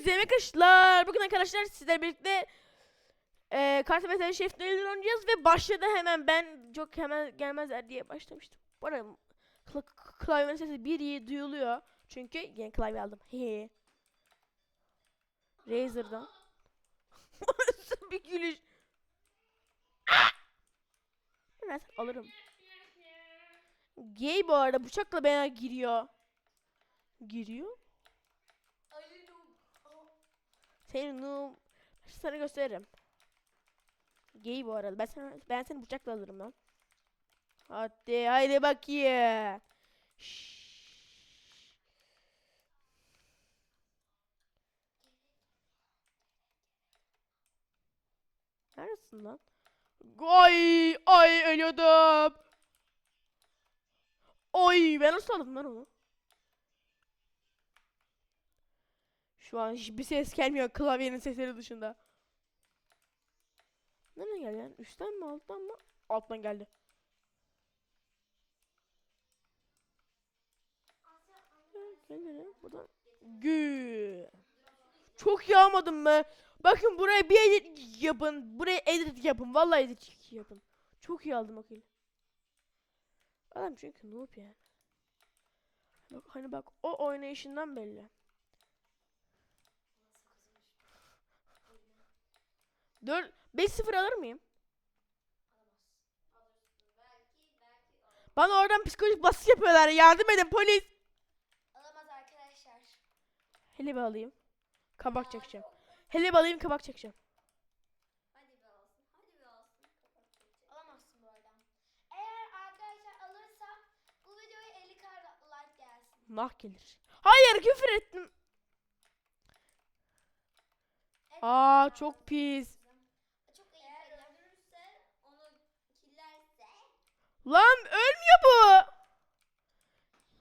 izlemek arkadaşlar. Bugün arkadaşlar sizlerle birlikte e, Kartı Metal Şef oynayacağız ve başladı hemen ben çok hemen gelmezler diye başlamıştım. Bu arada kla klavyenin sesi bir iyi duyuluyor. Çünkü yeni klavye aldım. He. Razer'dan. Bir gülüş. Evet alırım. Gay bu arada bıçakla bana giriyor. Giriyor. Seni noob. Sana gösteririm. Gay bu arada. Ben sana ben seni bıçakla alırım lan. Hadi haydi bakayım. Şşş. Neredesin lan? Ay ay ölüyordum. Ay ben nasıl aldım lan onu? Şu an hiçbir ses gelmiyor klavyenin sesleri dışında. Nereden geldi lan? Üstten mi alttan mı? Alttan geldi. Nereye? Buradan. Gü. Çok yağmadım be. Bakın buraya bir edit yapın. Buraya edit yapın. Vallahi edit yapın. Çok iyi aldım akıl. Adam çünkü noob yani. Bak, hani bak o oynayışından belli. 4 5-0 alır mıyım? Bana oradan psikolojik baskı yapıyorlar. Yardım edin polis. Alamaz arkadaşlar. Hele bir alayım. Kabak çekeceğim. Hele bir alayım kabak çekeceğim. Hadi be alsın. Hadi be alsın. Alamazsın bu arada. Eğer arkadaşlar alırsa bu videoya 50 k like gelsin. Nah gelir. Hayır küfür ettim. Evet, Aa çok pis. Çok iyi. Eğer öldürürse onu killerse. Lan ölmüyor bu.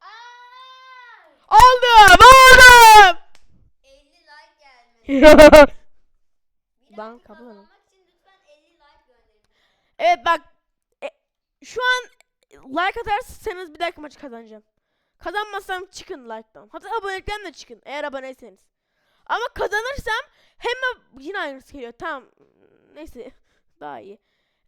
Aa! Aldım aldım. 50 like gelmedi. Bir Ben dakika kabul ederim. kazanmak için lütfen 50 like gönderin. evet bak. e, şu an like atarsanız bir dahaki maçı kazanacağım. Kazanmazsam çıkın like'tan. Hatta abonelikten de çıkın eğer aboneyseniz. Ama kazanırsam hem yine aynısı geliyor. Tamam. Neyse. Daha iyi.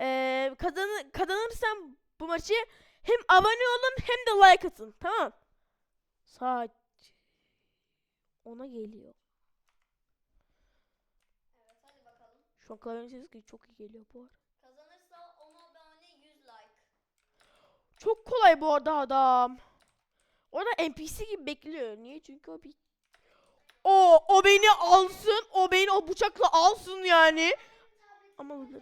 Ee, kazan kazanırsam bu maçı hem abone olun hem de like atın. Tamam. Saat 10'a geliyor. Evet hadi bakalım. Şu an klavyenin sesi çok iyi geliyor bu arada. Kazanırsa 10 abone 100 like. Çok kolay bu arada adam. Orada NPC gibi bekliyor. Niye? Çünkü o bir... O, o beni alsın. O beni o bıçakla alsın yani. Ama bu-.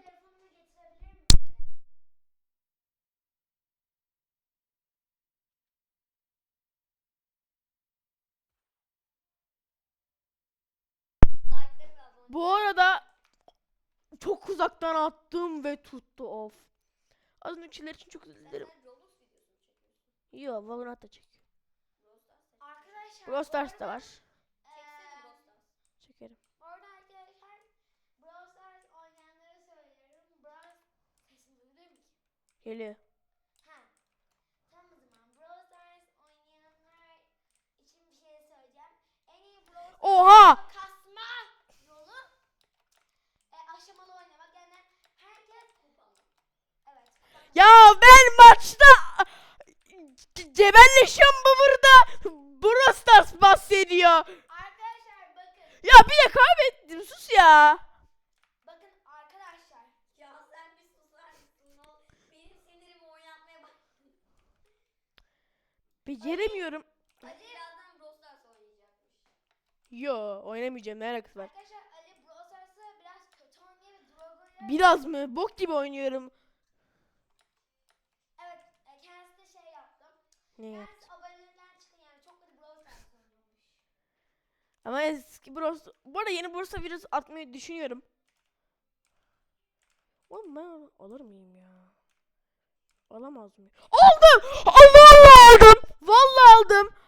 Bu arada çok uzaktan attım ve tuttu of. Az öncekiler için çok özür dilerim. Yo, Valorant da çek. Arkadaşlar Brawl Stars da var. Stars. Çekerim. Orada arkadaşlar Brawl Stars oynayanlara söylüyorum. Brawl sesini duyuluyor mu ki? Geliyor. Ha. Tamam o zaman Brawl Stars oynayanlar için bir şey söyleyeceğim. En iyi Brawl Stars Oha! kasma yolu e, aşamalı oynamak. Yani herkes kupalı. Evet. kupalı. Ya ben maçta cebelleşiyorum bu burada. Brawl Stars bahsediyor. Arkadaşlar bakın. Ya bir de kaybettim sus ya. Bakın arkadaşlar. Ya sen bir susar mısın? Ne? Benim sinirimi oynatmaya bak. Beceremiyorum. Ali birazdan Brawl Stars oynayacakmış. Yo oynamayacağım ne alakası var. Arkadaşlar Ali Brawl Stars'ı biraz kötü oynuyor ve. Biraz mı? Bok gibi oynuyorum. Evet e, kendisi de şey yaptı. Ne ya? Kendisi abonelikten çıkın yani çok kötü Brawl Stars oynuyormuş. Ama eski Bros... Bu arada yeni Bros'a virüs atmayı düşünüyorum. Oğlum ben alır mıyım ya? Alamaz mıyım? Aldım! Allah aldım! Vallahi aldım!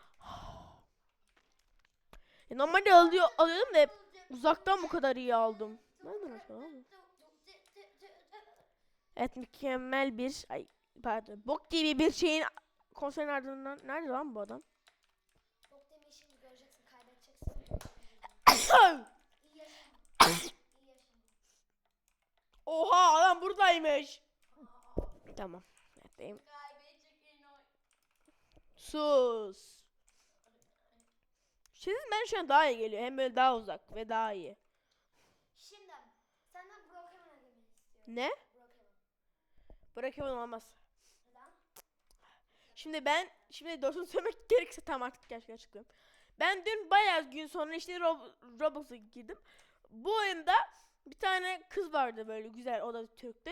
Ya normalde alıyor, alıyordum da hep uzaktan bu kadar iyi aldım. Nereden bu? Evet mükemmel bir ay pardon bok gibi bir şeyin konserin ardından nerede lan bu adam? Yok demeyi şimdi göreceksin kaybedeceksin. Oha adam buradaymış. Tamam. Neredeyim? Sus. Senin ben şu an daha iyi geliyor. Hem böyle daha uzak ve daha iyi. Şimdi senden Brokeman istiyorum. Ne? Brokeman. Brokeman olmaz. Şimdi ben şimdi doğrusunu söylemek gerekirse tam artık gerçekten açıklıyorum. Ben dün bayağı gün sonra işte Rob- Roblox'a girdim. Bu oyunda bir tane kız vardı böyle güzel o da Türk'tü.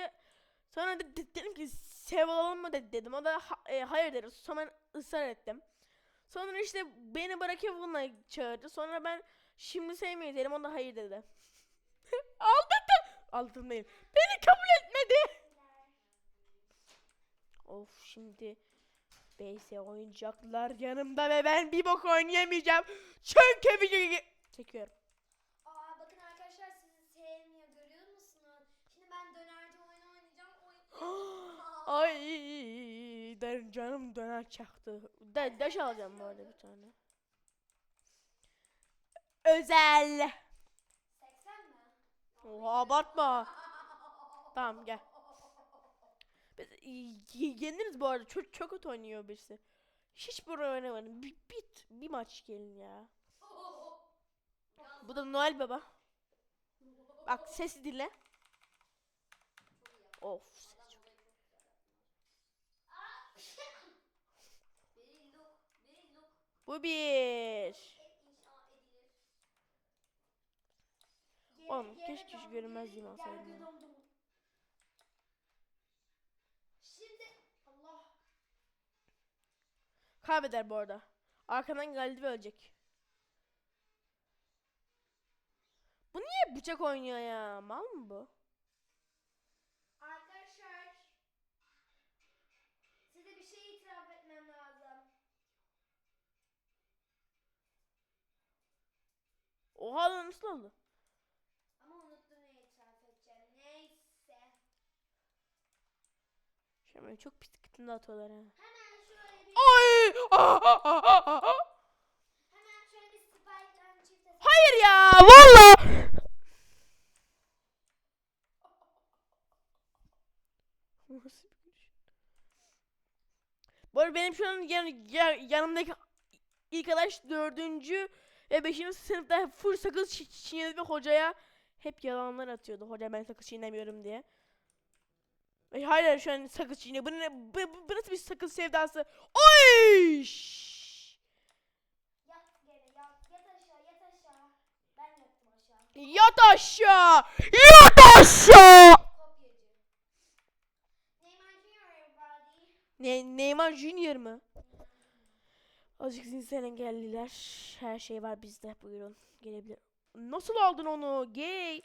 Sonra de- dedim ki sev olalım mı dedi, dedim. O da ha- e, hayır dedi. Sonra ben ısrar ettim. Sonra işte beni bırakıp bununla çağırdı. Sonra ben şimdi sevmeyiz dedim. O da hayır dedi. Aldattım. Aldattım değil. Beni kabul etmedi. Of şimdi BS oyuncaklar yanımda ve ben bir bok oynayamayacağım. Çünkü videoyu çekiyorum. Aa bakın arkadaşlar sizi sevmiyor görüyor musunuz? Şimdi ben dönerci oyunu oynayacağım. Oyun... Ay der canım döner çaktı. De daş alacağım bu arada bir tane. Özel. 80 mi? Oha abartma. Tamam gel. Yeniriz bu arada. Çok çok kötü oynuyor birisi. Hiç buraya oynamadım. Bir, bit, bir maç gelin ya. Bu da Noel Baba. Bak sesi dinle. Of. ses. Bu bir. Oğlum, keşke şu dön, görünmezliğimi geri alsaydım gel, ya. dön, dön. Şimdi Allah Kaybeder bu arada. Arkadan geldi ve ölecek. Bu niye bıçak oynuyor ya? Mal mı bu? arkadaşlar size bir şey itiraf etmem lazım. Oha lan nasıl oldu? Ama unuttum ne itiraf edeceğim. Neyse. An çok pis kıtında atıyorlar ha. Hemen Hayır ya valla. Bu arada benim şu an yan, ya- yanımdaki ilk arkadaş dördüncü ve beşinci sınıfta full sakız çi- çiğnedi ve hocaya hep yalanlar atıyordu. Hoca ben sakız çiğnemiyorum diye. E, hayır şu an sakız çiğniyor. Bu, ne, bu, bu, bu nasıl bir sakız sevdası? Oy! Yat geri yat. Yat aşağı yat aşağı. Ben yattım aşağı. Yat aşağı! Yat aşağı! Kopyacı. Neymar Junior everybody. Ne Neymar Junior mı? Azıcık zihinsel engelliler. Her şey var bizde. Buyurun. Gelebilir. Nasıl aldın onu? Gay.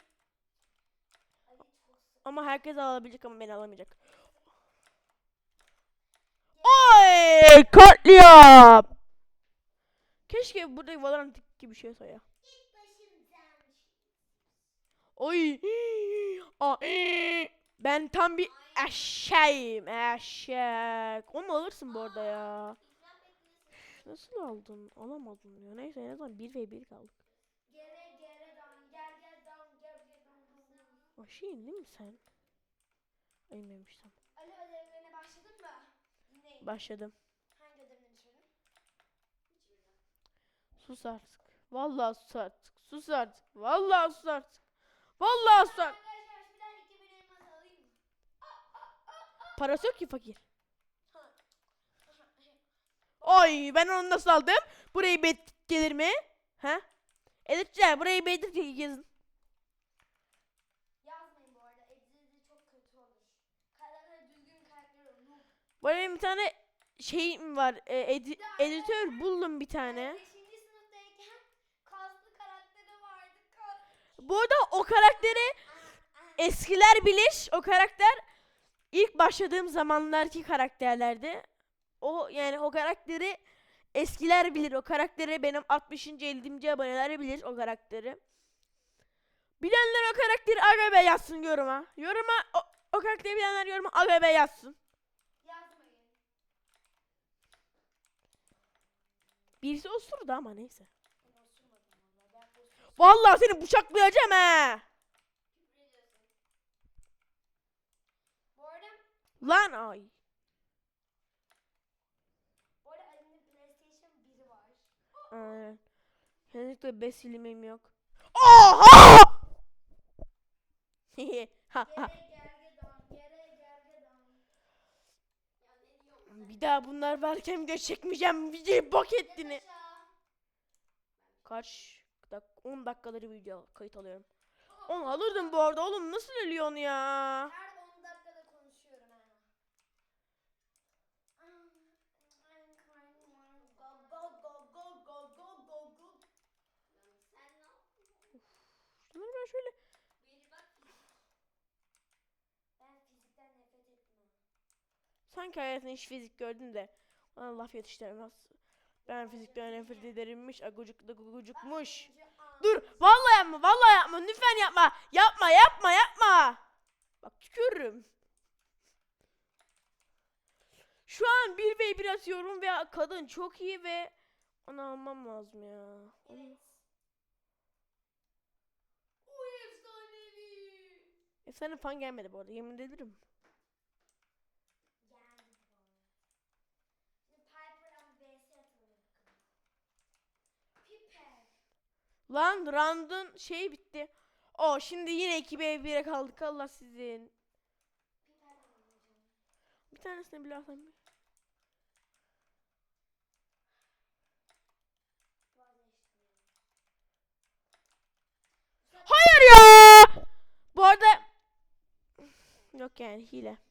Ama herkes alabilecek ama beni alamayacak. Oy! Katliam! Keşke burada Valorant gibi bir şey olsa ya. Oy! Aa, ben tam bir eşeğim. Eşek. Onu alırsın bu arada ya. Nasıl aldın? Alamadın ya. Neyse en azından 1 ve 1 kaldık. Gere gere dan gel gel dan gel gel dan Aşıyım değil mi sen? Ayınmamıştım. Ali ödevlerine başladın mı? Dinleyin. Başladım. Hangi ödevini? Hiçbirini. Sus artık. Vallahi sus artık. Sus artık. Vallahi sus artık. Vallahi sus artık. Arkadaşlar şimdiden 2000 elmas alayım? Parası yok ki fakir. Oy ben onu nasıl aldım? Burayı bet gelir mi? Ha? Editçiler burayı bet yazın. Yazmayın bu arada. Edildi çok kötü olur. Karakter düzgün karakter olur. Noob. Böyle bir tane şeyim var. e, edi- editör buldum bir tane. 5. sınıftayken kaslı karakteri vardı. Kas. Bu arada o karakteri eskiler bilir. O karakter ilk başladığım zamanlarki karakterlerdi. O yani o karakteri eskiler bilir. O karakteri benim 60. 50. aboneler bilir o karakteri. Bilenler o karakteri Agabe yazsın yoruma. Yoruma o, o karakteri bilenler yoruma Agabe yazsın. Birisi osurdu ama neyse. Vallahi seni bıçaklayacağım he. Lan ay. Bu arada Ali'nin PlayStation 1'i var. Aynen. Kesinlikle besilimim yok. Oha! Ha, ha. Bir daha bunlar varken video çekmeyeceğim. Videoyu bok ben? ettini. Yaşa. Kaç dak 10 dakikaları video kayıt alıyorum. Onu alırdım bu arada oğlum nasıl ölüyorsun ya? Her 10 dakikada konuşuyorum ha. Şunları ben şöyle Beni bak. Ben fizikten nefret ettim. Sanki hayatında hiç fizik gördün de bana laf yetiştiremez. Ben fizikten nefret ederimmiş. Agucuk da gugucukmuş. Dur vallahi yapma vallahi yapma lütfen yapma. Yapma yapma yapma. Bak tükürürüm. Şu an 1 ve 1 atıyorum ve kadın çok iyi ve onu almam lazım ya. Evet. Efsane fan gelmedi bu arada yemin ederim. Geldi bu arada. Şimdi Piper'dan vs atalım bakalım. Piper. Lan round'un şey bitti. O şimdi yine 2 ve 1'e kaldık Allah sizin. Bir tanesini bile. Vazgeçtim. Hayır ya. Bu arada yok yani hile.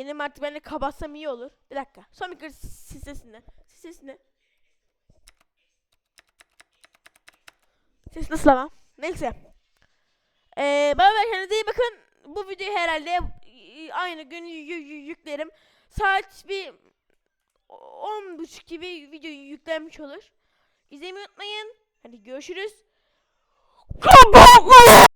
Benim artık ben de kapatsam iyi olur. Bir dakika. Son bir kere. Sis sesini. Ses nasıl ama? Neyse. Ee, bana ve kendinize iyi bakın. Bu videoyu herhalde e, aynı gün yü- yü- yüklerim. Saat bir 10.30 gibi video yüklenmiş olur. İzlemeyi unutmayın. Hadi görüşürüz.